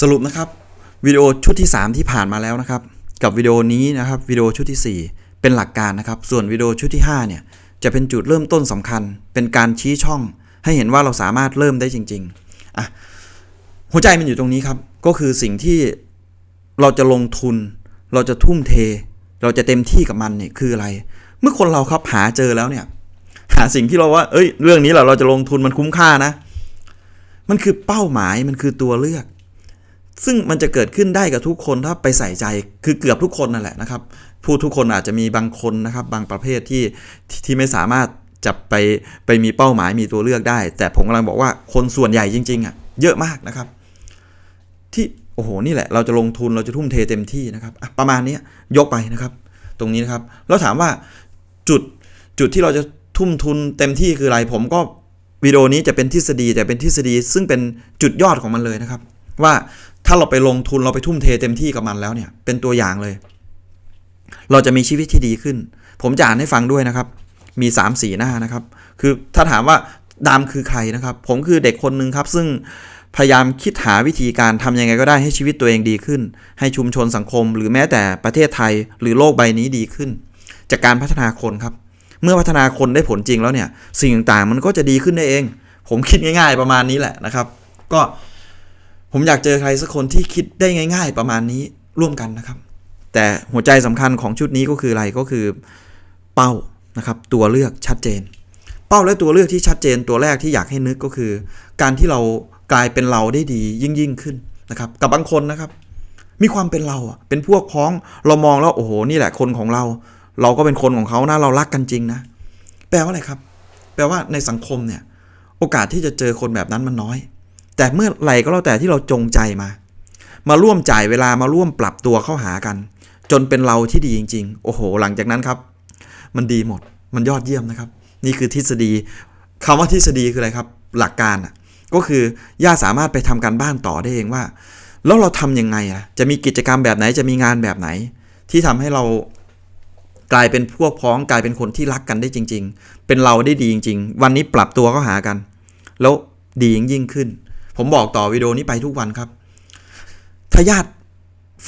สรุปนะครับวิดีโอชุดที่ 3 ที่ผ่านมาแล้วนะครับ กับวิดีโอนี้นะครับวิดีโอชุดที่ 4 เป็นหลักการนะครับ ส่วนวิดีโอชุดที่5เนี่ยจะเป็นจุดเริ่มต้นสำคัญ เป็นการชี้ช่อง ให้เห็นว่าเราสามารถเริ่มได้จริงๆอะหัวใจมันอยู่ตรงนี้ครับ ก็คือสิ่งที่เราจะลงทุน เราจะทุ่มเท เราจะเต็มที่กับมันเนี่ยคืออะไร เมื่อคนเราครับหาเจอแล้วเนี่ย หาสิ่งที่เราว่า เอ้ย เรื่องนี้เราเราจะลงทุนมันคุ้มค่านะ มันคือเป้าหมายมันคือตัวเลือก ซึ่งมันจะเกิดขึ้นได้กับทุกคนถ้าไปใส่ใจคือเกือบทุกคนนั่นแหละนะครับผู้ทุกคนอาจจะมีบางคนนะครับ บางประเภทที่ที่ที่ไม่สามารถจะไปไปมีเป้าหมายมีตัวเลือกได้ แต่ผมกำลังบอกว่าคนส่วนใหญ่จริงๆอะเยอะมากนะครับ ที่โอ้โหนี่แหละเราจะลงทุนเราจะทุ่มเทเต็มที่นะครับประมาณนี้ยกไปนะครับ ตรงนี้นะครับแล้วถามว่าจุดจุดที่เราจะทุ่มทุนเต็มที่คืออะไร ผมก็วิดีโอนี้จะเป็นทฤษฎีแต่เป็นทฤษฎีซึ่งเป็นจุดยอดของมันเลยนะครับ ว่า ถ้าเราไปลงทุนเราไปทุ่มเทเต็มที่กับมันแล้วเนี่ย เป็นตัวอย่างเลย เราจะมีชีวิตที่ดีขึ้น ผมจะอ่านให้ฟังด้วยนะครับ มี3 4หน้านะครับ คือถ้าถามว่าดามคือใครนะครับ ผมคือเด็กคนหนึ่งครับ ซึ่งพยายามคิดหาวิธีการทำยังไงก็ได้ให้ชีวิตตัวเองดีขึ้น ให้ชุมชนสังคม หรือแม้แต่ประเทศไทยหรือโลกใบนี้ดีขึ้น จากการพัฒนาคนครับ เมื่อพัฒนาคนได้ผลจริงแล้วเนี่ย สิ่งต่างๆมันก็จะดีขึ้นได้เอง ผมคิดง่าย ๆ ประมาณนี้แหละนะครับ ก็ ผมอยากเจอใครสักคนที่คิดได้ง่าย ๆ ประมาณนี้ร่วมกันนะครับ แต่หัวใจสำคัญของชุดนี้ก็คืออะไรก็คือเป้านะครับ ตัวเลือกชัดเจน เป้าและตัวเลือกที่ชัดเจนตัวแรกที่อยากให้นึกก็คือ การที่เรากลายเป็นเราได้ดียิ่งยิ่งขึ้นนะครับ กับบางคนนะครับ มีความเป็นเราอะเป็นพวกพ้องเรามองแล้วโอ้โหนี่แหละคนของเรา เราก็เป็นคนของเขานะเรารักกันจริงนะแปลว่าอะไรครับ แปลว่าในสังคมเนี่ย โอกาสที่จะเจอคนแบบนั้นมันน้อย แต่เมื่อไหร่ก็แล้วแต่ที่เราจงใจมา มาร่วมจ่ายเวลามาร่วมปรับตัวเข้าหากัน จนเป็นเราที่ดีจริง ๆ โอ้โห หลังจากนั้นครับ มันดีหมดมันยอดเยี่ยมนะครับ นี่คือทฤษฎีคำว่าทฤษฎีคืออะไรครับ หลักการอะก็คือย่าสามารถไปทำการบ้านต่อได้เองว่า แล้วเราทำยังไงอะจะมีกิจกรรมแบบไหนจะมีงานแบบไหน ที่ทำให้เรากลายเป็นพวกพ้องกลายเป็นคนที่รักกันได้จริง ๆ เป็นเราได้ดีจริง ๆ วันนี้ปรับตัวเข้าหากัน แล้วดียิ่งยิ่งขึ้น ผมบอกต่อวิดีโอนี้ไปทุกวันครับถ้าญาติ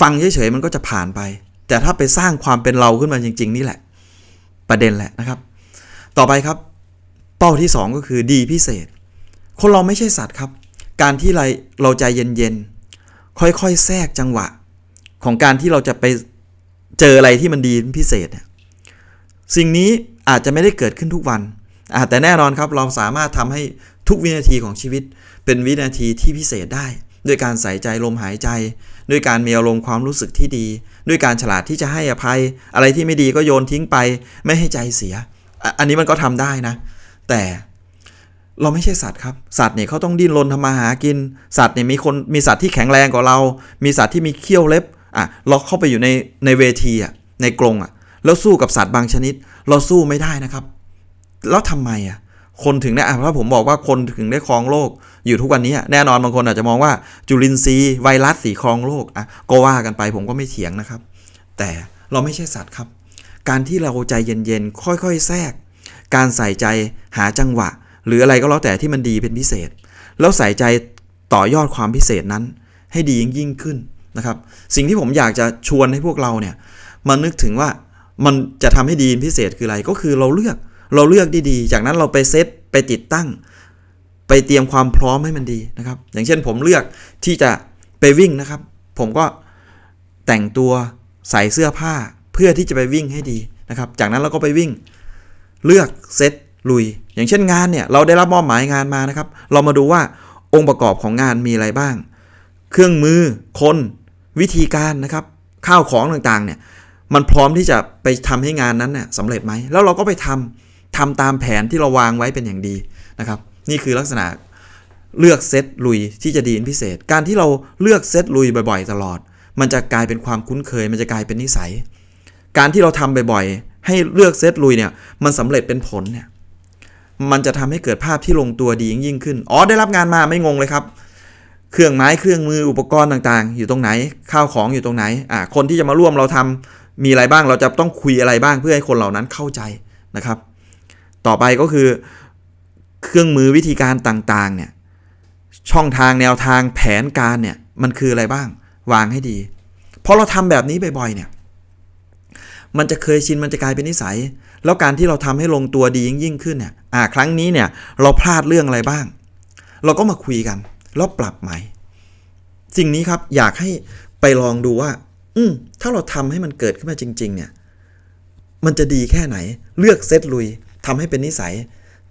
ฟังเฉยๆมันก็จะผ่านไป แต่ถ้าไปสร้างความเป็นเราขึ้นมาจริง ๆ นี่แหละ ประเด็นแหละนะครับ ต่อไปครับ เป้าที่ 2 ก็คือดีพิเศษ คนเราไม่ใช่สัตว์ครับ การที่เราเราใจเย็นๆค่อยๆแทรกจังหวะ ของการที่เราจะไปเจออะไรที่มันดีพิเศษเนี่ยสิ่งนี้อาจจะไม่ได้เกิดขึ้นทุกวันแต่แน่นอนครับเราสามารถทำให้ทุกวินาทีของชีวิต เป็นวินาทีที่พิเศษได้ ด้วยการใส่ใจลมหายใจ ด้วยการมีอารมณ์ความรู้สึกที่ดี ด้วยการฉลาดที่จะให้อภัย อะไรที่ไม่ดีก็โยนทิ้งไป ไม่ให้ใจเสียอ,อันนี้มันก็ทำได้นะ แต่เราไม่ใช่สัตว์ครับ สัตว์เนี่ยเขาต้องดิ้นรนทำมาหากิน สัตว์เนี่ยมีคนมีสัตว์ที่แข็งแรงกว่าเรา มีสัตว์ที่มีเขี้ยวเล็บอะเราเข้าไปอยู่ในในเวทีอะในกรงอะแล้วสู้กับสัตว์บางชนิด เราสู้ไม่ได้นะครับ แล้วทำไมอะ คนถึงได้อะถ้าผมบอกว่าคนถึงได้ครองโลก อยู่ทุกวันนี้แน่นอนบางคนอาจจะมองว่าจุลินทรีย์ไวรัสสีครองโลกอะก็ว่ากันไปผมก็ไม่เถียงนะครับ แต่เราไม่ใช่สัตว์ครับ การที่เราใจเย็นๆค่อยๆ แทรก การใส่ใจหาจังหวะ หรืออะไรก็แล้วแต่ที่มันดีเป็นพิเศษ แล้วใส่ใจต่อยอดความพิเศษนั้น ให้ดียิ่งยิ่งขึ้นนะครับ สิ่งที่ผมอยากจะชวนให้พวกเราเนี่ยมานึกถึงว่ามันจะทำให้ดีพิเศษคืออะไรก็คือเราเลือก เราเลือกดีๆ จากนั้นเราไปเซตไปติดตั้ง ไปเตรียมความพร้อมให้มันดีนะครับ อย่างเช่นผมเลือกที่จะไปวิ่งนะครับ ผมก็แต่งตัวใส่เสื้อผ้าเพื่อที่จะไปวิ่งให้ดีนะครับ จากนั้นเราก็ไปวิ่ง เลือกเซตลุย อย่างเช่นงานเนี่ยเราได้รับมอบหมายงานมานะครับ เรามาดูว่าองค์ประกอบของงานมีอะไรบ้าง เครื่องมือคนวิธีการนะครับ ข้าวของต่างๆเนี่ยมันพร้อมที่จะไปทำให้งานนั้นเนี่ยสำเร็จไหมแล้วเราก็ไปทำ ทำตามแผนที่เราวางไว้เป็นอย่างดีนะครับ นี่คือลักษณะเลือกเซตลุยที่จะดีเป็นพิเศษ การที่เราเลือกเซตลุยบ่อยๆ ตลอด มันจะกลายเป็นความคุ้นเคย มันจะกลายเป็นนิสัย การที่เราทำบ่อยๆ ให้เลือกเซตลุยเนี่ยมันสำเร็จเป็นผลเนี่ยมันจะทำให้เกิดภาพที่ลงตัวดียิ่งขึ้น อ๋อได้รับงานมาไม่งงเลยครับ เครื่องไม้เครื่องมืออุปกรณ์ต่างๆ อยู่ตรงไหน ข้าวของอยู่ตรงไหน อ่าคนที่จะมาร่วมเราทำมีอะไรบ้างเราจะต้องคุยอะไรบ้างเพื่อให้คนเหล่านั้นเข้าใจนะครับ ต่อไปก็คือเครื่องมือวิธีการต่างๆเนี่ยช่องทางแนวทางแผนการเนี่ยมันคืออะไรบ้าง วางให้ดีพอเราทำแบบนี้บ่อยๆเนี่ยมันจะเคยชินมันจะกลายเป็นนิสัย แล้วการที่เราทำให้ลงตัวดียิ่งยิ่งขึ้นเนี่ยอ่าครั้งนี้เนี่ยเราพลาดเรื่องอะไรบ้าง เราก็มาคุยกัน แล้วปรับใหม่ สิ่งนี้ครับอยากให้ไปลองดูว่า อืมถ้าเราทำให้มันเกิดขึ้นมาจริง ๆ เนี่ย มันจะดีแค่ไหน เลือกเซตลุย ทำให้เป็นนิสัย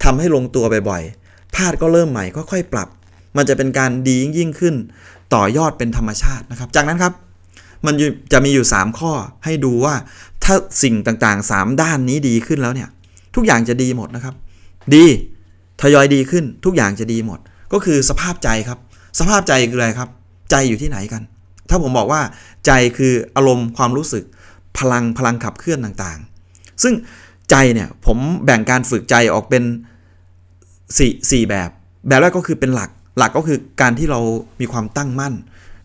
ทำให้ลงตัวบ่อยๆพลาดก็เริ่มใหม่ค่อยๆปรับ มันจะเป็นการดียิ่งยิ่งขึ้น ต่อยอดเป็นธรรมชาตินะครับ จากนั้นครับ มันจะมีอยู่ 3 ข้อให้ดูว่าถ้าสิ่งต่างๆ 3 ด้านนี้ดีขึ้นแล้วเนี่ย ทุกอย่างจะดีหมดนะครับ ดีทยอยดีขึ้นทุกอย่างจะดีหมด ก็คือสภาพใจครับ สภาพใจคืออะไรครับ ใจอยู่ที่ไหนกัน ถ้าผมบอกว่าใจคืออารมณ์ความรู้สึก พลังพลังขับเคลื่อนต่างๆ ซึ่ง ใจเนี่ยผมแบ่งการฝึกใจออกเป็นสี่แบบ แบบแรกก็คือเป็นหลัก หลักก็คือการที่เรามีความตั้งมั่น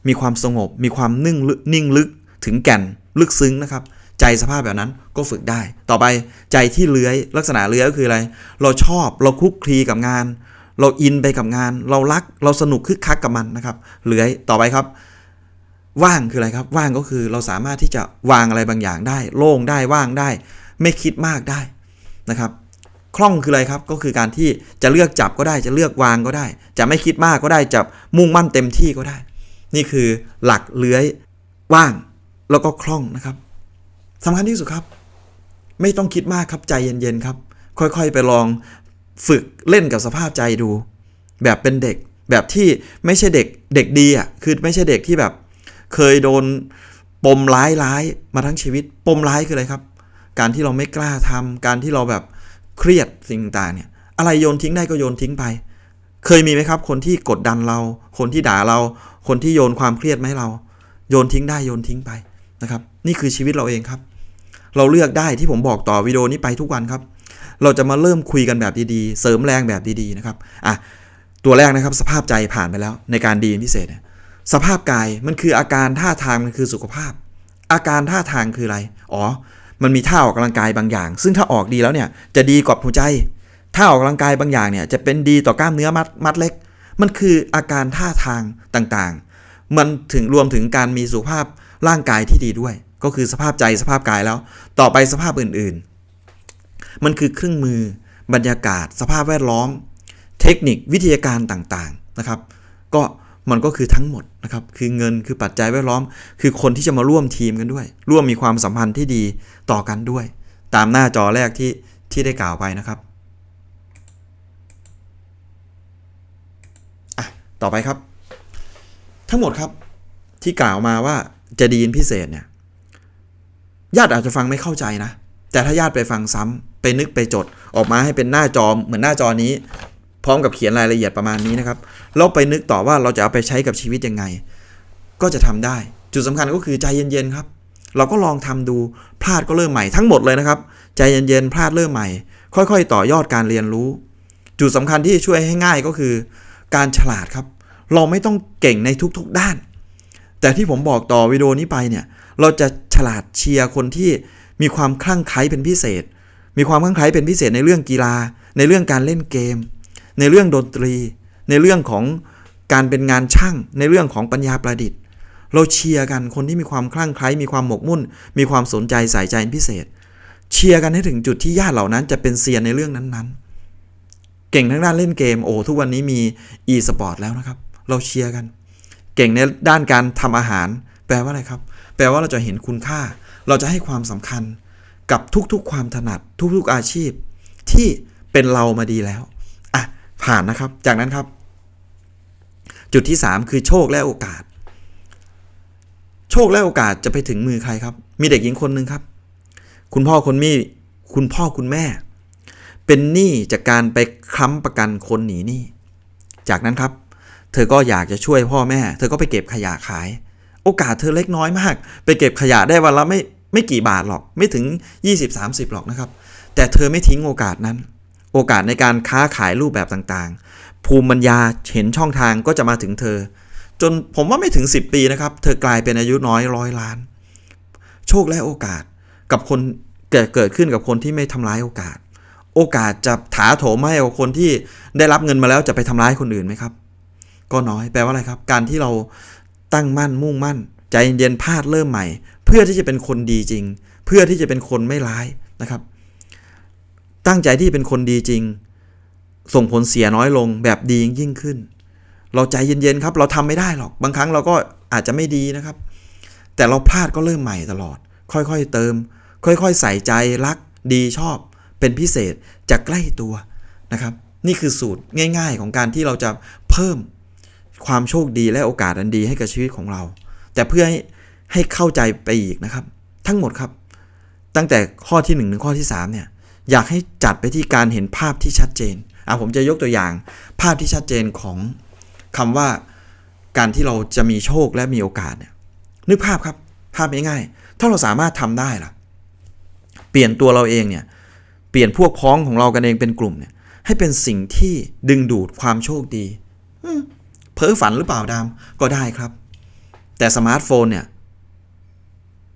มีความสงบ มีความนิ่งลึกนิ่งลึกถึงแก่นลึกซึ้งนะครับ ใจสภาพแบบนั้นก็ฝึกได้ ต่อไปใจที่เลื้อยลักษณะเลื้อยก็คืออะไร เราชอบเราคลุกคลีกับงาน เราอินไปกับงาน เรารักเราสนุกคึกคักกับมันนะครับเลื้อยต่อไปครับว่างคืออะไรครับ ว่างก็คือเราสามารถที่จะวางอะไรบางอย่างได้ โล่งได้ว่างได้ ไม่คิดมากได้นะครับ คล่องคืออะไรครับก็คือการที่จะเลือกจับก็ได้จะเลือกวางก็ได้ จะไม่คิดมากก็ได้จะมุ่งมั่นเต็มที่ก็ได้ นี่คือหลักเลื้อยว่างแล้วก็คล่องนะครับสำคัญที่สุดครับ ไม่ต้องคิดมากครับใจเย็นๆครับ ค่อยๆไปลองฝึกเล่นกับสภาพใจดู แบบเป็นเด็กแบบที่ไม่ใช่เด็กเด็กดีอะคือไม่ใช่เด็กที่แบบ เคยโดนปมร้ายร้ายมาทั้งชีวิต ปมร้ายคืออะไรครับ การที่เราไม่กล้าทำการที่เราแบบเครียดสิ่งต่างเนี่ย อะไรโยนทิ้งได้ก็โยนทิ้งไป เคยมีไหมครับ คนที่กดดันเรา คนที่ด่าเรา คนที่โยนความเครียดมาให้เรา โยนทิ้งได้โยนทิ้งไปนะครับ นี่คือชีวิตเราเองครับ เราเลือกได้ที่ผมบอกต่อวิดีโอนี้ไปทุกวันครับ เราจะมาเริ่มคุยกันแบบดีๆ เสริมแรงแบบดีๆนะครับอะตัวแรกนะครับ สภาพใจผ่านไปแล้ว ในการดีพิเศษเนี่ยสภาพกายมันคืออาการท่าทางมันคือสุขภาพ อาการท่าทางคืออะไร อ๋อ มันมีท่าออกกำลังกายบางอย่าง ซึ่งถ้าออกดีแล้วเนี่ยจะดีกว่าหัวใจถ้าออกกำลังกายบางอย่างเนี่ยจะเป็นดีต่อกล้ามเนื้อมัดมัดเล็ก มันคืออาการท่าทางต่างๆ มันถึงรวมถึงการมีสุขภาพร่างกายที่ดีด้วย ก็คือสภาพใจสภาพกายแล้ว ต่อไปสภาพอื่นๆ มันคือเครื่องมือบรรยากาศ สภาพแวดล้อม เทคนิควิทยาการต่างๆนะครับ ก็ มันก็คือทั้งหมดนะครับ คือเงินคือปัจจัยแวดล้อม คือคนที่จะมาร่วมทีมกันด้วย ร่วมมีความสัมพันธ์ที่ดีต่อกันด้วย ตามหน้าจอแรกที่ที่ได้กล่าวไปนะครับอะต่อไปครับ ทั้งหมดครับที่กล่าวมาว่าจะดีนพิเศษเนี่ยญาติอาจจะฟังไม่เข้าใจนะ แต่ถ้าญาติไปฟังซ้ำไปนึกไปจดออกมาให้เป็นหน้าจอเหมือนหน้าจอนี้ พร้อมกับเขียนรายละเอียดประมาณนี้นะครับแล้วไปนึกต่อว่าเราจะเอาไปใช้กับชีวิตยังไง ก็จะทำได้ จุดสำคัญก็คือใจเย็นๆครับ เราก็ลองทำดูพลาดก็เริ่มใหม่ทั้งหมดเลยนะครับ ใจเย็นๆพลาดเริ่มใหม่ ค่อยๆ ต่อยอดการเรียนรู้ จุดสำคัญที่ช่วยให้ง่ายก็คือ การฉลาดครับ เราไม่ต้องเก่งในทุกๆด้าน แต่ที่ผมบอกต่อวิดีโอนี้ไปเนี่ยเราจะฉลาดเชียร์คนที่มีความคลั่งไคล้เป็นพิเศษ มีความคลั่งไคล้เป็นพิเศษในเรื่องกีฬา ในเรื่องการเล่นเกม ในเรื่องดนตรี ในเรื่องของการเป็นงานช่าง ในเรื่องของปัญญาประดิษฐ์ เราเชียร์กันคนที่มีความคลั่งไคล้มีความหมกมุ่น มีความสนใจใส่ใจพิเศษ เชียร์กันให้ถึงจุดที่ญาติเหล่านั้นจะเป็นเซียนในเรื่องนั้นๆ เก่งทั้งด้านเล่นเกมโอ้ทุกวันนี้มี e-sport แล้วนะครับ เราเชียร์กัน เก่งในด้านการทำอาหาร แปลว่าอะไรครับ แปลว่าเราจะเห็นคุณค่า เราจะให้ความสำคัญกับทุกๆ ความถนัดทุกๆอาชีพที่เป็นเรามาดีแล้ว ผ่านนะครับ จากนั้นครับ จุดที่ 3 คือโชคและโอกาส โชคและโอกาสจะไปถึงมือใครครับ มีเด็กหญิงคนหนึ่งครับ คุณพ่อคนมีคุณพ่อคุณแม่ เป็นหนี้จากการไปค้ำประกันคนหนีหนี้จากนั้นครับ เธอก็อยากจะช่วยพ่อแม่ เธอก็ไปเก็บขยะขาย โอกาสเธอเล็กน้อยมาก ไปเก็บขยะได้วันละไม่ไม่กี่บาทหรอก ไม่ถึง 20-30 หรอกนะครับ แต่เธอไม่ทิ้งโอกาสนั้น โอกาสในการค้าขายรูปแบบต่างๆ ภูมิปัญญาเห็นช่องทางก็จะมาถึงเธอ จนผมว่าไม่ถึง 10 ปีนะครับ เธอกลายเป็นอายุน้อยร้อยล้าน โชคและโอกาสกับคนเกิดเกิดขึ้นกับคนที่ไม่ทำร้ายโอกาส โอกาสจะถาโถมให้กับคนที่ได้รับเงินมาแล้วจะไปทำร้ายคนอื่นไหมครับ ก็น้อยแปลว่าอะไรครับ การที่เราตั้งมั่นมุ่งมั่น ใจเย็นๆพลาดเริ่มใหม่ เพื่อที่จะเป็นคนดีจริง เพื่อที่จะเป็นคนไม่ร้ายนะครับ ตั้งใจที่เป็นคนดีจริง ส่งผลเสียน้อยลงแบบดียิ่งขึ้น เราใจเย็นๆครับ เราทำไม่ได้หรอก บางครั้งเราก็อาจจะไม่ดีนะครับ แต่เราพลาดก็เริ่มใหม่ตลอด ค่อยๆเติม ค่อยๆใส่ใจรัก ดีชอบ เป็นพิเศษจากใกล้ตัวนะครับ นี่คือสูตรง่าย ๆ ของการที่เราจะเพิ่มความโชคดีและโอกาสอันดีให้กับชีวิตของเรา แต่เพื่อให้ให้เข้าใจไปอีกนะครับ ทั้งหมดครับ ตั้งแต่ข้อที่1ถึงข้อที่3เนี่ย อยากให้จัดไปที่การเห็นภาพที่ชัดเจนอะผมจะยกตัวอย่าง ภาพที่ชัดเจนของคำว่าการที่เราจะมีโชคและมีโอกาสเนี่ยนึกภาพครับ ภาพง่ายๆ ถ้าเราสามารถทำได้ล่ะ เปลี่ยนตัวเราเองเนี่ย เปลี่ยนพวกพ้องของเรากันเองเป็นกลุ่มเนี่ย ให้เป็นสิ่งที่ดึงดูดความโชคดีเพ้อฝันหรือเปล่าดาม ก็ได้ครับ แต่สมาร์ทโฟนเนี่ย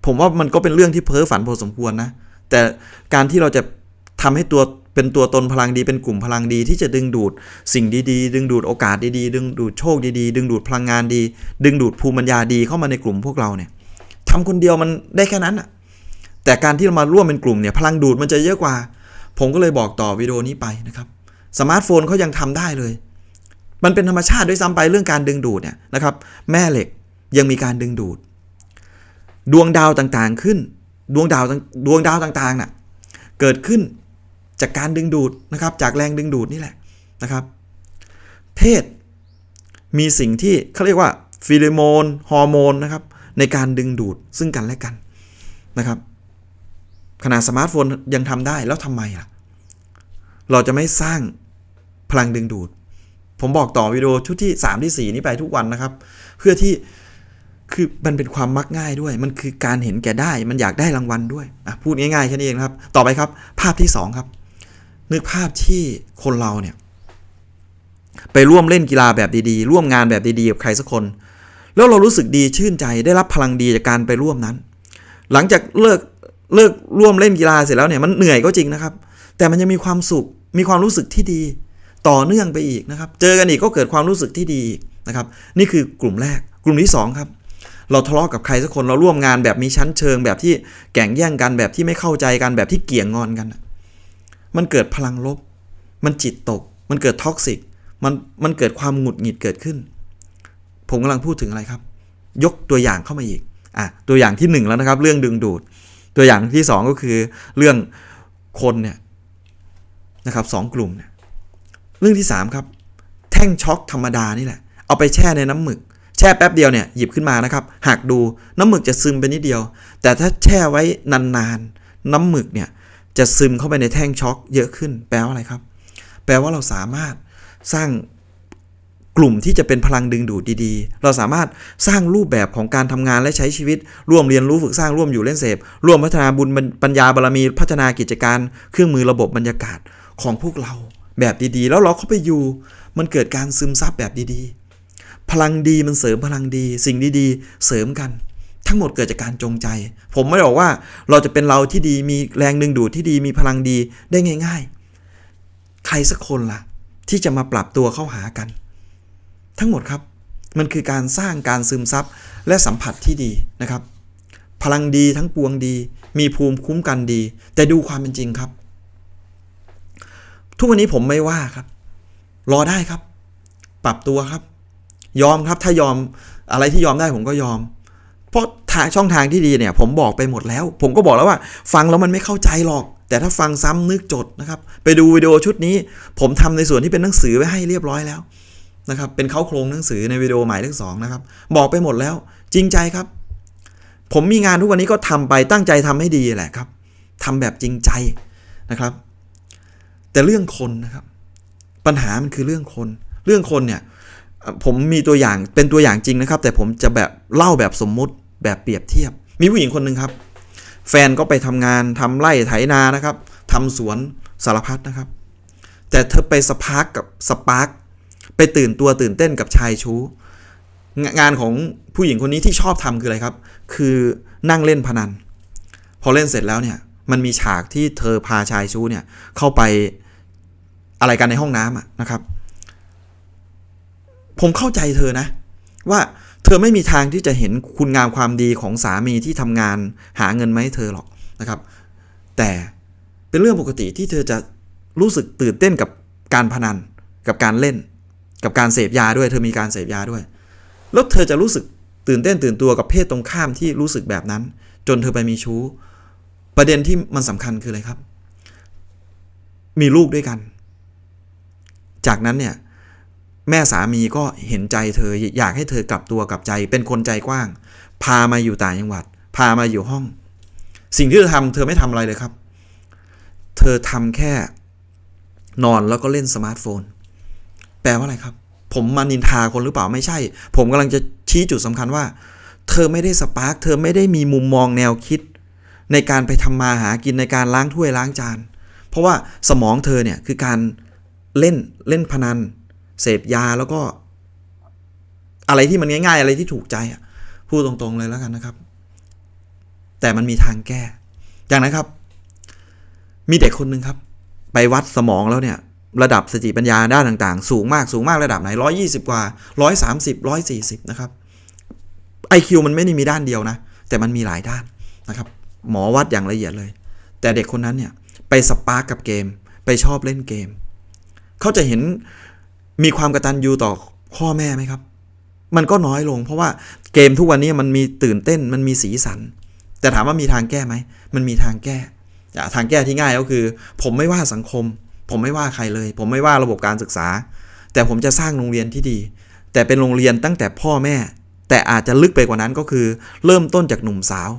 ผมว่ามันก็เป็นเรื่องที่เพ้อฝันพอสมควรนะ แต่การที่เราจะ ทำให้ตัวเป็นตัวตนพลังดีเป็นกลุ่มพลังดีที่จะดึงดูดสิ่งดีๆ ดึงดูดโอกาสดีๆ ดึงดูดโชคดีๆ ดึงดูดพลังงานดี ดึงดูดภูมิปัญญาดีเข้ามาในกลุ่มพวกเราเนี่ยทำคนเดียวมันได้แค่นั้นอะแต่การที่เรามาร่วมเป็นกลุ่มเนี่ยพลังดูดมันจะเยอะกว่า ผมก็เลยบอกต่อวิดีโอนี้ไปนะครับสมาร์ทโฟนเขายังทำได้เลย มันเป็นธรรมชาติด้วยซ้ำไปเรื่องการดึงดูดเนี่ยนะครับ แม่เหล็กยังมีการดึงดูด ดวงดาวต่างๆขึ้น ดวงดาวต่างดวงดาวต่างๆน่ะเกิดขึ้น จากการดึงดูดนะครับ จากแรงดึงดูดนี่แหละนะครับ เพศ มีสิ่งที่เขาเรียกว่าฟีโรโมนฮอร์โมนนะครับ ในการดึงดูดซึ่งกันและกันนะครับ ขนาดสมาร์ทโฟนยังทำได้แล้วทำไมอะ เราจะไม่สร้างพลังดึงดูด ผมบอกต่อวิดีโอชุดที่ 3 ที่ 4 นี้ไปทุกวันนะครับ เพื่อที่คือมันเป็นความมักง่ายด้วย มันคือการเห็นแก่ได้ มันอยากได้รางวัลด้วย พูดง่ายๆแค่นี้เองครับ ต่อไปครับ ภาพที่ 2 ครับ นึกภาพที่คนเราเนี่ย ไปร่วมเล่นกีฬาแบบดีๆ ร่วมงานแบบดีๆกับใครสักคน แล้วเรารู้สึกดีชื่นใจได้รับพลังดีจากการไปร่วมนั้น หลังจากเลิกเลิกร่วมเล่นกีฬาเสร็จแล้วเนี่ยมันเหนื่อยก็จริงนะครับ แต่มันยังมีความสุขมีความรู้สึกที่ดี ต่อเนื่องไปอีกนะครับ เจอกันอีกก็เกิดความรู้สึกที่ดีนะครับ นี่คือกลุ่มแรก กลุ่มที่สองครับ เราทะเลาะกับใครสักคนเราร่วมงานแบบมีชั้นเชิงแบบที่แก่งแย่งกันแบบที่ไม่เข้าใจกันแบบที่เกี่ยงงอนกันนะ มันเกิดพลังลบ มันจิตตก มันเกิดท็อกซิก มันมันเกิดความหงุดหงิดเกิดขึ้น ผมกำลังพูดถึงอะไรครับ ยกตัวอย่างเข้ามาอีกอะตัวอย่างที่หนึ่งแล้วนะครับ เรื่องดึงดูด ตัวอย่างที่สองก็คือเรื่องคนเนี่ยนะครับสองกลุ่มเนี่ยเรื่องที่สามครับ แท่งช็อกธรรมดานี่แหละ เอาไปแช่ในน้ำหมึก แช่แป๊บเดียวเนี่ยหยิบขึ้นมานะครับหากดูน้ำหมึกจะซึมไปนิดเดียว แต่ถ้าแช่ไว้นานๆ น้ำหมึกเนี่ย จะซึมเข้าไปในแท่งช็อกเยอะขึ้น แปลว่าอะไรครับ แปลว่าเราสามารถสร้างกลุ่มที่จะเป็นพลังดึงดูดดีๆ เราสามารถสร้างรูปแบบของการทำงานและใช้ชีวิต ร่วมเรียนรู้ฝึกสร้างร่วมอยู่เล่นเสพ ร่วมพัฒนาบุญปัญญาบารมีพัฒนากิจการ เครื่องมือระบบบรรยากาศของพวกเราแบบดีๆ แล้วเราเข้าไปอยู่ มันเกิดการซึมซับแบบดีๆ พลังดีมันเสริมพลังดี สิ่งดีๆ เสริมกัน ทั้งหมดเกิดจากการจงใจ ผมไม่ได้บอกว่าเราจะเป็นเราที่ดีมีแรงดึงดูดที่ดีมีพลังดีได้ง่าย ๆ ใครสักคนล่ะ ที่จะมาปรับตัวเข้าหากัน ทั้งหมดครับ มันคือการสร้างการซึมซับและสัมผัสที่ดีนะครับ พลังดีทั้งปวงดี มีภูมิคุ้มกันดี แต่ดูความเป็นจริงครับ ทุกวันนี้ผมไม่ว่าครับ รอได้ครับ ปรับตัวครับ ยอมครับถ้ายอมอะไรที่ยอมได้ผมก็ยอม เพราะทางช่องทางที่ดีเนี่ยผมบอกไปหมดแล้ว ผมก็บอกแล้วว่า ฟังแล้วมันไม่เข้าใจหรอก แต่ถ้าฟังซ้ำนึกจดนะครับ ไปดูวิดีโอชุดนี้ ผมทำในส่วนที่เป็นหนังสือไว้ให้เรียบร้อยแล้วนะครับเป็นเข้าโครงหนังสือในวิดีโอหมายเลขสองนะครับบอกไปหมดแล้ว จริงใจครับ ผมมีงานทุกวันนี้ก็ทำไปตั้งใจทำให้ดีแหละครับทำแบบจริงใจนะครับ แต่เรื่องคนนะครับ ปัญหามันคือเรื่องคน เรื่องคนเนี่ยผมมีตัวอย่างเป็นตัวอย่างจริงนะครับ แต่ผมจะแบบเล่าแบบสมมุติ แบบเปรียบเทียบ มีผู้หญิงคนหนึ่งครับ แฟนก็ไปทำงานทำไร่ไถนานะครับทำสวนสารพัดนะครับ แต่เธอไปสปาร์กกับสปาร์กไปตื่นตัวตื่นเต้นกับชายชู้ งานของผู้หญิงคนนี้ที่ชอบทำคืออะไรครับ คือนั่งเล่นพนัน พอเล่นเสร็จแล้วเนี่ย มันมีฉากที่เธอพาชายชู้เนี่ยเข้าไปอะไรกันในห้องน้ำะนะครับ ผมเข้าใจเธอนะ ว่า เธอไม่มีทางที่จะเห็นคุณงามความดีของสามีที่ทำงานหาเงินมาให้เธอหรอกนะครับ แต่เป็นเรื่องปกติที่เธอจะรู้สึกตื่นเต้นกับการพนัน กับการเล่น กับการเสพยาด้วย เธอมีการเสพยาด้วย แล้วเธอจะรู้สึกตื่นเต้นตื่นตัวกับเพศตรงข้ามที่รู้สึกแบบนั้น จนเธอไปมีชู้ ประเด็นที่มันสำคัญคืออะไรครับ มีลูกด้วยกัน จากนั้นเนี่ย แม่สามีก็เห็นใจเธออยากให้เธอกลับตัวกลับใจ เป็นคนใจกว้าง พามาอยู่ต่างจังหวัด พามาอยู่ห้อง สิ่งที่เธอทำเธอไม่ทำอะไรเลยครับ เธอทำแค่นอนแล้วก็เล่นสมาร์ทโฟน แปลว่าอะไรครับ ผมมานินทาคนหรือเปล่าไม่ใช่ ผมกำลังจะชี้จุดสำคัญว่า เธอไม่ได้สปาร์คเธอไม่ได้มีมุมมองแนวคิด ในการไปทำมาหากินในการล้างถ้วยล้างจาน เพราะว่าสมองเธอเนี่ยคือการเล่นเล่นพนัน เสพยาแล้วก็ อะไรที่มันง่าย ๆ อะไรที่ถูกใจอะพูดตรงๆเลยแล้วกันนะครับ แต่มันมีทางแก้ อย่างนะครับ มีเด็กคนหนึ่งครับ ไปวัดสมองแล้วเนี่ย ระดับสติปัญญาด้านต่างๆ สูงมากสูงมากระดับไหน120กว่า130 140นะครับ IQ มันไม่ได้มีด้านเดียวนะ แต่มันมีหลายด้านนะครับ หมอวัดอย่างละเอียดเลย แต่เด็กคนนั้นเนี่ย ไปสปาร์กกับเกม ไปชอบเล่นเกม เขาจะเห็น มีความกระตันยูต่อพ่อแม่ไหมครับ มันก็น้อยลง เพราะว่าเกมทุกวันนี้มันมีตื่นเต้นมันมีสีสัน แต่ถามว่ามีทางแก้ไหมมันมีทางแก้ทางแก้ที่ง่ายก็คือ ผมไม่ว่าสังคม ผมไม่ว่าใครเลย ผมไม่ว่าระบบการศึกษา แต่ผมจะสร้างโรงเรียนที่ดี แต่เป็นโรงเรียนตั้งแต่พ่อแม่ แต่อาจจะลึกไปกว่านั้นก็คือ เริ่มต้นจากหนุ่มสาว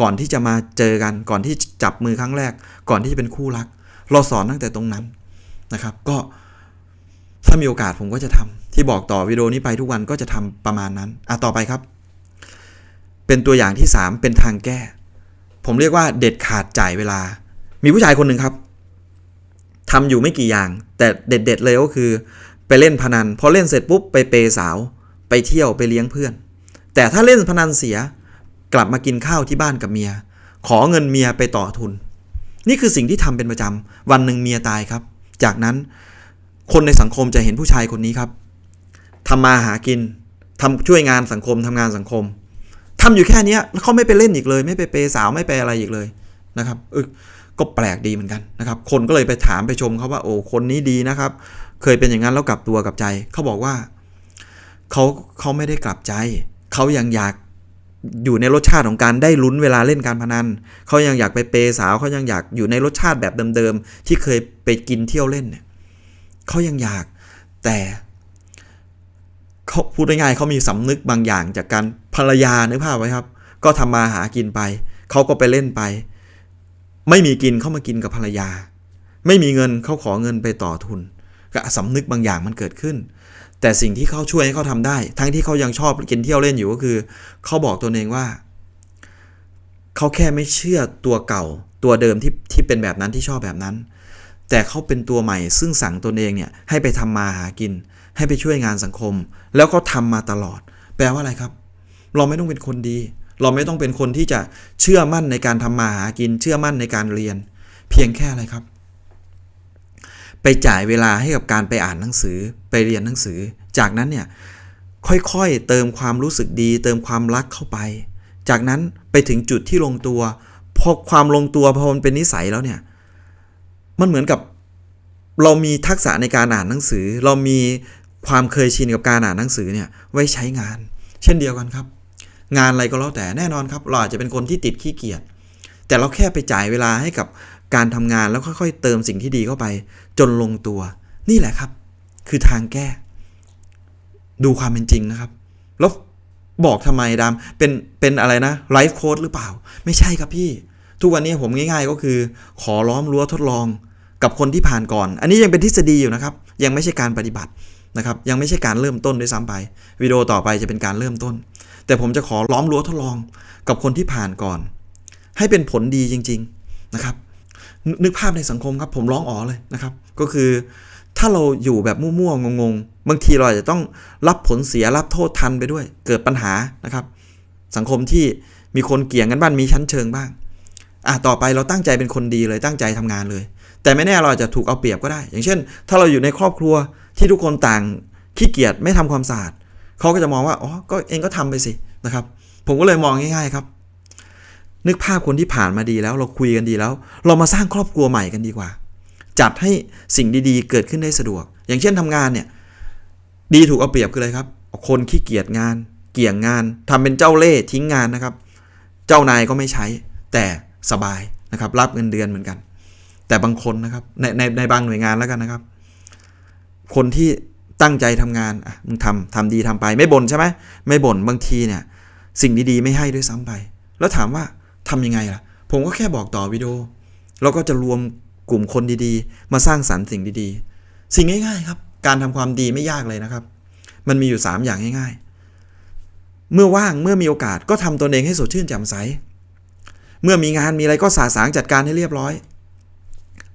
ก่อนที่จะมาเจอกัน ก่อนที่จับมือครั้งแรก ก่อนที่จะเป็นคู่รัก เราสอนตั้งแต่ตรงนั้นนะครับ ก็ ถ้ามีโอกาสผมก็จะทำที่บอกต่อวิดีโอนี้ไปทุกวันก็จะทำประมาณนั้นอะต่อไปครับ เป็นตัวอย่างที่ 3 เป็นทางแก้ ผมเรียกว่าเด็ดขาดจ่ายเวลา มีผู้ชายคนหนึ่งครับทำอยู่ไม่กี่อย่าง แต่เด็ด ๆ เลยก็คือ ไปเล่นพนันพอเล่นเสร็จปุ๊บไปเปย์สาว ไปเที่ยวไปเลี้ยงเพื่อน แต่ถ้าเล่นพนันเสีย กลับมากินข้าวที่บ้านกับเมีย ขอเงินเมียไปต่อทุน นี่คือสิ่งที่ทำเป็นประจำวันหนึ่งเมียตายครับ จากนั้น คนในสังคมจะเห็นผู้ชายคนนี้ครับทำมาหากินทำช่วยงานสังคมทำงานสังคมทำอยู่แค่นี้แล้วเขาไม่ไปเล่นอีกเลย ไม่ไปเปย์สาวไม่ไปอะไรอีกเลยนะครับเออก็แปลกดีเหมือนกันนะครับ คนก็เลยไปถามไปชมเขาว่าโอ้คนนี้ดีนะครับ เคยเป็นอย่างนั้นแล้วกลับตัวกลับใจ เขาบอกว่าเขาเขาไม่ได้กลับใจเขายังอยากอยู่ในรสชาติของการได้ลุ้นเวลาเล่นการพนันเขายังอยากไปเปย์สาวเขายังอยากอยู่ในรสชาติแบบเดิมๆที่เคยไปกินเที่ยวเล่นเนี่ย เขายังอยากแต่เขาพูดง่ายๆเขามีสำนึกบางอย่างจากการภรรยานึกภาพไว้ครับ ก็ทำมาหากินไป เขาก็ไปเล่นไป ไม่มีกินเข้ามากินกับภรรยา ไม่มีเงินเขาขอเงินไปต่อทุน ก็สำนึกบางอย่างมันเกิดขึ้น แต่สิ่งที่เขาช่วยให้เขาทำได้ ทั้งที่เขายังชอบกินเที่ยวเล่นอยู่ก็คือ เขาบอกตัวเองว่าเขาแค่ไม่เชื่อตัวเก่าตัวเดิมที่ที่เป็นแบบนั้นที่ชอบแบบนั้น แต่เขาเป็นตัวใหม่ซึ่งสั่งตนเองเนี่ยให้ไปทำมาหากิน ให้ไปช่วยงานสังคม แล้วก็ทำมาตลอด แปลว่าอะไรครับ เราไม่ต้องเป็นคนดี เราไม่ต้องเป็นคนที่จะเชื่อมั่นในการทำมาหากิน เชื่อมั่นในการเรียน เพียงแค่อะไรครับ ไปจ่ายเวลาให้กับการไปอ่านหนังสือไปเรียนหนังสือ จากนั้นเนี่ยค่อยๆ เติมความรู้สึกดี เติมความรักเข้าไป จากนั้นไปถึงจุดที่ลงตัวพอความลงตัวพอมันเป็นนิสัยแล้วเนี่ย มันเหมือนกับเรามีทักษะในการอ่านหนังสือ เรามีความเคยชินกับการอ่านหนังสือเนี่ยไว้ใช้งาน เช่นเดียวกันครับ งานอะไรก็แล้วแต่แน่นอนครับ เราอาจจะเป็นคนที่ติดขี้เกียจแต่เราแค่ไปจ่ายเวลาให้กับการทำงานแล้วค่อยๆ เติมสิ่งที่ดีเข้าไป จนลงตัว นี่แหละครับ คือทางแก้ ดูความเป็นจริงนะครับ แล้วบอกทำไมดามเป็นเป็นอะไรนะไลฟ์โค้ดหรือเปล่า ไม่ใช่ครับพี่ ทุกวันนี้ผมง่าย ๆ ก็คือ ขอล้อมรั้วทดลองกับคนที่ผ่านก่อน อันนี้ยังเป็นทฤษฎีอยู่นะครับ ยังไม่ใช่การปฏิบัตินะครับ ยังไม่ใช่การเริ่มต้นด้วยซ้ำไป วิดีโอต่อไปจะเป็นการเริ่มต้น แต่ผมจะขอล้อมรั้วทดลองกับคนที่ผ่านก่อน ให้เป็นผลดีจริง ๆนะครับ นึกภาพในสังคมครับ ผมร้องอ๋อเลยนะครับ ก็คือ ถ้าเราอยู่แบบมั่วๆงงๆ บางทีเราอาจจะต้องรับผลเสียรับโทษทันไปด้วย เกิดปัญหานะครับ สังคมที่มีคนเกี่ยงกันบ้านมีชั้นเชิงบ้าง อะต่อไปเราตั้งใจเป็นคนดีเลยตั้งใจทำงานเลย แต่ไม่แน่เราอาจจะถูกเอาเปรียบก็ได้ อย่างเช่น ถ้าเราอยู่ในครอบครัวที่ทุกคนต่างขี้เกียจไม่ทำความสะอาดเขาก็จะมองว่าอ๋อก็เองก็ทำไปสินะครับ ผมก็เลยมองง่าย ๆ ครับ นึกภาพคนที่ผ่านมาดีแล้วเราคุยกันดีแล้ว เรามาสร้างครอบครัวใหม่กันดีกว่า จัดให้สิ่งดีๆ เกิดขึ้นได้สะดวก อย่างเช่นทำงานเนี่ยดีถูกเอาเปรียบคืออะไรครับ คนขี้เกียจงาน เกี่ยงงานทำเป็นเจ้าเล่ห์ทิ้งงานนะครับ เจ้านายก็ไม่ใช้ แต่ สบายนะครับ รับเงินเดือนเหมือนกัน แต่บางคนนะครับในในในบางหน่วยงานแล้วกันนะครับ คนที่ตั้งใจทำงานอะมึงทำทำดีทำไป ไม่บ่นใช่ไหมไม่บ่นบางทีเนี่ย สิ่งดีๆไม่ให้ด้วยซ้ำไป แล้วถามว่าทำยังไงล่ะ ผมก็แค่บอกต่อวิดีโอแล้วก็จะรวมกลุ่มคนดีๆ มาสร้างสรรค์สิ่งดีๆ สิ่งง่ายๆครับ การทำความดีไม่ยากเลยนะครับ มันมีอยู่ 3 อย่างง่ายๆ เมื่อว่างเมื่อมีโอกาสก็ทำตนเองให้สดชื่นแจ่มใส เมื่อมีงานมีอะไรก็สาสางจัดการให้เรียบร้อย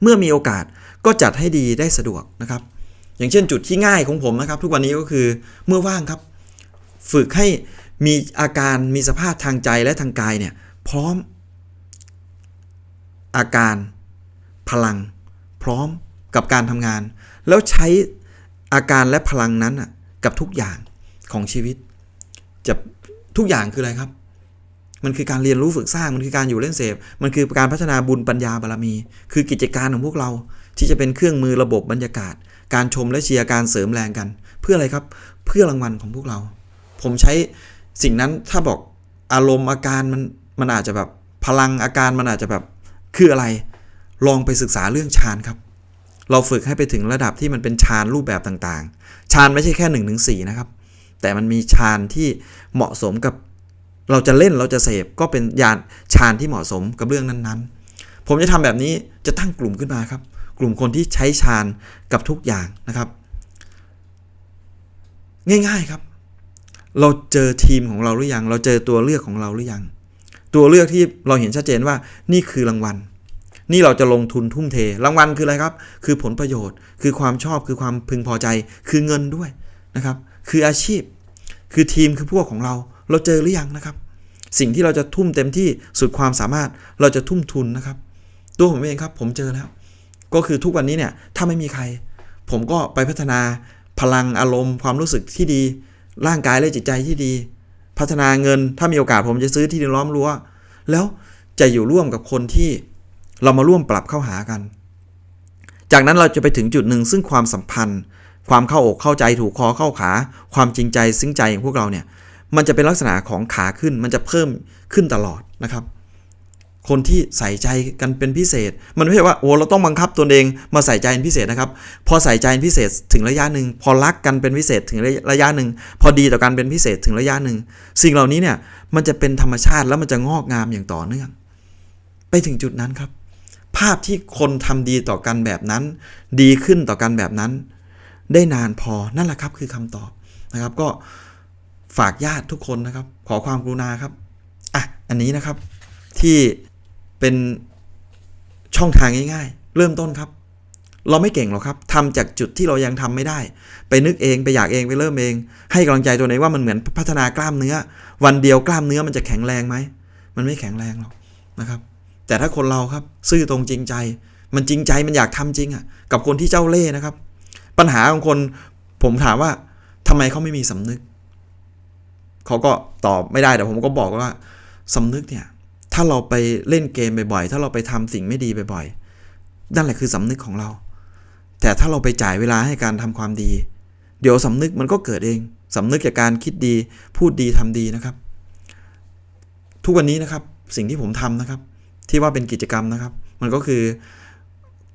เมื่อมีโอกาสก็จัดให้ดีได้สะดวกนะครับ อย่างเช่นจุดที่ง่ายของผมนะครับ ทุกวันนี้ก็คือเมื่อว่างครับ ฝึกให้มีอาการมีสภาพทางใจและทางกายเนี่ยพร้อม อาการ พลัง พร้อมกับการทำงาน แล้วใช้อาการและพลังนั้นกับทุกอย่างของชีวิต จะทุกอย่างคืออะไรครับ มันคือการเรียนรู้ฝึกสร้าง มันคือการอยู่เล่นเสพ มันคือการพัฒนาบุญปัญญาบารมี คือกิจการของพวกเรา ที่จะเป็นเครื่องมือระบบบรรยากาศ การชมและเชียร์การเสริมแรงกัน เพื่ออะไรครับ เพื่อรางวัลของพวกเรา ผมใช้สิ่งนั้นถ้าบอกอารมณ์อาการมันมันอาจจะแบบพลังอาการมันอาจจะแบบคืออะไร ลองไปศึกษาเรื่องฌานครับ เราฝึกให้ไปถึงระดับที่มันเป็นฌานรูปแบบต่างๆฌานไม่ใช่แค่1นถึงสนะครับแต่มันมีฌานที่เหมาะสมกับ เราจะเล่นเราจะเสพก็เป็นยานฌานที่เหมาะสมกับเรื่องนั้นๆ ผมจะทำแบบนี้จะตั้งกลุ่มขึ้นมาครับ กลุ่มคนที่ใช้ฌานกับทุกอย่างนะครับ ง่ายๆครับ เราเจอทีมของเราหรือยัง เราเจอตัวเลือกของเราหรือยัง ตัวเลือกที่เราเห็นชัดเจนว่านี่คือรางวัล นี่เราจะลงทุนทุ่มเทรางวัลคืออะไรครับ คือผลประโยชน์ คือความชอบคือความพึงพอใจ คือเงินด้วยนะครับ คืออาชีพ คือทีมคือพวกของเรา เราเจอหรือยังนะครับ สิ่งที่เราจะทุ่มเต็มที่สุดความสามารถเราจะทุ่มทุนนะครับ ตัวผมเองครับ ผมเจอแล้ว ก็คือทุกวันนี้เนี่ยถ้าไม่มีใคร ผมก็ไปพัฒนาพลังอารมณ์ ความรู้สึกที่ดี ร่างกายและจิตใจที่ดี พัฒนาเงินถ้ามีโอกาสผมจะซื้อที่ดินล้อมรั้วแล้วจะอยู่ร่วมกับคนที่เรามาร่วมปรับเข้าหากัน จากนั้นเราจะไปถึงจุดหนึ่งซึ่งความสัมพันธ์ ความเข้าอกเข้าใจถูกคอเข้าขา ความจริงใจซึ้งใจของพวกเราเนี่ย มันจะเป็นลักษณะของขาขึ้น มันจะเพิ่มขึ้นตลอดนะครับ คนที่ใส่ใจกันเป็นพิเศษ มันไม่ใช่ว่าโอ้เราต้องบังคับตนเองมาใส่ใจเป็นพิเศษนะครับ พอใส่ใจเป็นพิเศษถึงระยะหนึ่งพอรักกันเป็นพิเศษถึงระยะหนึ่งพอดีต่อกันเป็นพิเศษถึงระยะหนึ่งสิ่งเหล่านี้เนี่ยมันจะเป็นธรรมชาติแล้วมันจะงอกงามอย่างต่อเนื่อง ไปถึงจุดนั้นครับ ภาพที่คนทำดีต่อกันแบบนั้น ดีขึ้นต่อกันแบบนั้น ได้นานพอนั่นแหละครับคือคำตอบนะครับก็ ฝากญาติทุกคนนะครับ ขอความกรุณาครับอะอันนี้นะครับที่เป็นช่องทางง่ายๆ เริ่มต้นครับ เราไม่เก่งหรอกครับทำจากจุดที่เรายังทำไม่ได้ ไปนึกเองไปอยากเองไปเริ่มเอง ให้กำลังใจตัวเองว่ามันเหมือนพัฒนากล้ามเนื้อ วันเดียวกล้ามเนื้อมันจะแข็งแรงไหมมันไม่แข็งแรงหรอกนะครับ แต่ถ้าคนเราครับซื่อตรงจริงใจ มันจริงใจมันอยากทำจริงอะ กับคนที่เจ้าเล่ห์นะครับ ปัญหาของคนผมถามว่าทำไมเขาไม่มีสำนึก เขาก็ตอบไม่ได้แต่ผมก็บอกว่าสำนึกเนี่ยถ้าเราไปเล่นเกมบ่อยๆ ถ้าเราไปทำสิ่งไม่ดีบ่อยๆ นั่นแหละคือสำนึกของเรา แต่ถ้าเราไปจ่ายเวลาให้การทำความดี เดี๋ยวสำนึกมันก็เกิดเองสำนึกจากการคิดดี พูดดีทำดีนะครับ ทุกวันนี้นะครับสิ่งที่ผมทำนะครับ ที่ว่าเป็นกิจกรรมนะครับ มันก็คือ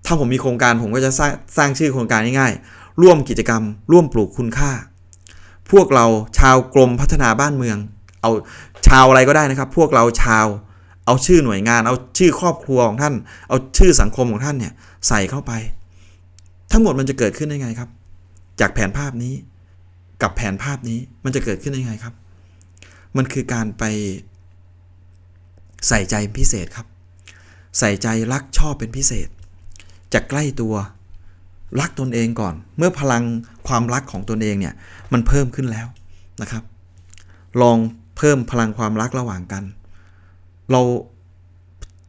ถ้าผมมีโครงการผมก็จะสร้างสร้างชื่อโครงการง่ายๆ ร่วมกิจกรรม ร่วมปลูกคุณค่า พวกเราชาวกรมพัฒนาบ้านเมือง เอาชาวอะไรก็ได้นะครับ พวกเราชาว เอาชื่อหน่วยงาน เอาชื่อครอบครัวของท่าน เอาชื่อสังคมของท่านเนี่ยใส่เข้าไป ทั้งหมดมันจะเกิดขึ้นได้ไงครับ จากแผนภาพนี้กับแผนภาพนี้มันจะเกิดขึ้นได้ไงครับ มันคือการไปใส่ใจพิเศษครับ ใส่ใจรักชอบเป็นพิเศษจะใกล้ตัว รักตนเองก่อน เมื่อพลังความรักของตนเองเนี่ยมันเพิ่มขึ้นแล้วนะครับ ลองเพิ่มพลังความรักระหว่างกัน เรา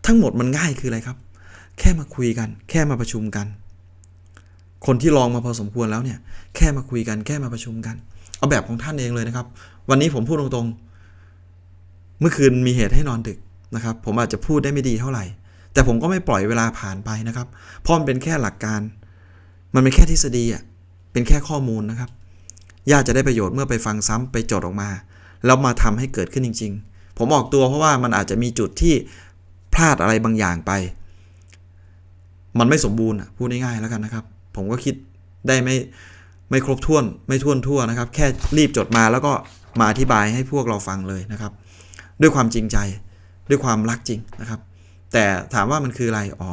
ทั้งหมดมันง่ายคืออะไรครับ แค่มาคุยกัน แค่มาประชุมกัน คนที่ลองมาพอสมควรแล้วเนี่ย แค่มาคุยกัน แค่มาประชุมกัน เอาแบบของท่านเองเลยนะครับ วันนี้ผมพูดตรงๆ เมื่อคืนมีเหตุให้นอนดึกนะครับ ผมอาจจะพูดได้ไม่ดีเท่าไหร่ แต่ผมก็ไม่ปล่อยเวลาผ่านไปนะครับ เพราะมันเป็นแค่หลักการ มันเป็นแค่ทฤษฎีอะเป็นแค่ข้อมูลนะครับญาติจะได้ประโยชน์เมื่อไปฟังซ้ำไปจดออกมา แล้วมาทำให้เกิดขึ้นจริง ๆ ผมออกตัวเพราะว่ามันอาจจะมีจุดที่พลาดอะไรบางอย่างไป มันไม่สมบูรณ์พูดง่ายๆแล้วกันนะครับ ผมก็คิดได้ไม่ไม่ครบถ้วนไม่ท่วนทั่วนะครับ แค่รีบจดมาแล้วก็มาอธิบายให้พวกเราฟังเลยนะครับ ด้วยความจริงใจด้วยความรักจริงนะครับ แต่ถามว่ามันคืออะไรอ๋อ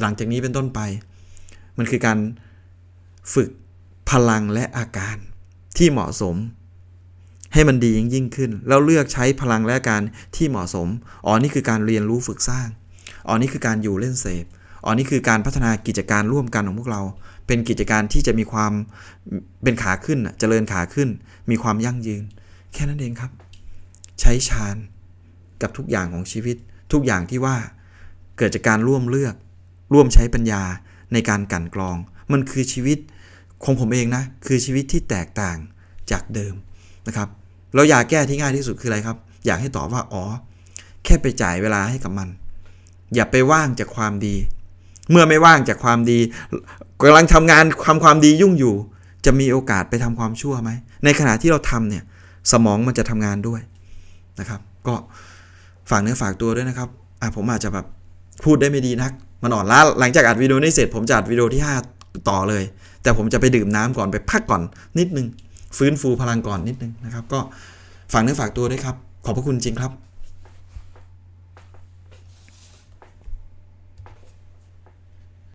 หลังจากนี้เป็นต้นไป มันคือการฝึกพลังและอาการที่เหมาะสม ให้มันดียิ่งยิ่งขึ้น แล้วเลือกใช้พลังและอาการที่เหมาะสมอ๋อนี่คือการเรียนรู้ฝึกสร้างอ๋อนี่คือการอยู่เล่นเสพอ๋อนี่คือการพัฒนากิจการร่วมกันของพวกเรา เป็นกิจการที่จะมีความเป็นขาขึ้นเจริญขาขึ้น มีความยั่งยืน แค่นั้นเองครับ ใช้ฌานกับทุกอย่างของชีวิต ทุกอย่างที่ว่าเกิดจากการร่วมเลือก ร่วมใช้ปัญญา ในการกลั่นกรอง มันคือชีวิตของผมเองนะ คือชีวิตที่แตกต่างจากเดิมนะครับแล้วยากแก้ที่ง่ายที่สุดคืออะไรครับ อยากให้ตอบว่าอ๋อ แค่ไปจ่ายเวลาให้กับมัน อย่าไปว่างจากความดี เมื่อไม่ว่างจากความดีกำลังทำงานทำความดียุ่งอยู่ จะมีโอกาสไปทำความชั่วไหม ในขณะที่เราทำเนี่ยสมองมันจะทำงานด้วยนะครับ ก็ฝากเนื้อฝากตัวด้วยนะครับอะผมอาจจะแบบพูดได้ไม่ดีนัก มันอ่อนล้าหลังจากอัดวิดีโอนี้เสร็จผมจะอัดวิดีโอที่ 5 ต่อเลย แต่ผมจะไปดื่มน้ำก่อนไปพักก่อนนิดนึง ฟื้นฟูพลังก่อนนิดนึงนะครับ ก็ฝากเนื้อฝากตัวด้วยครับ ขอบพระคุณจริงครับ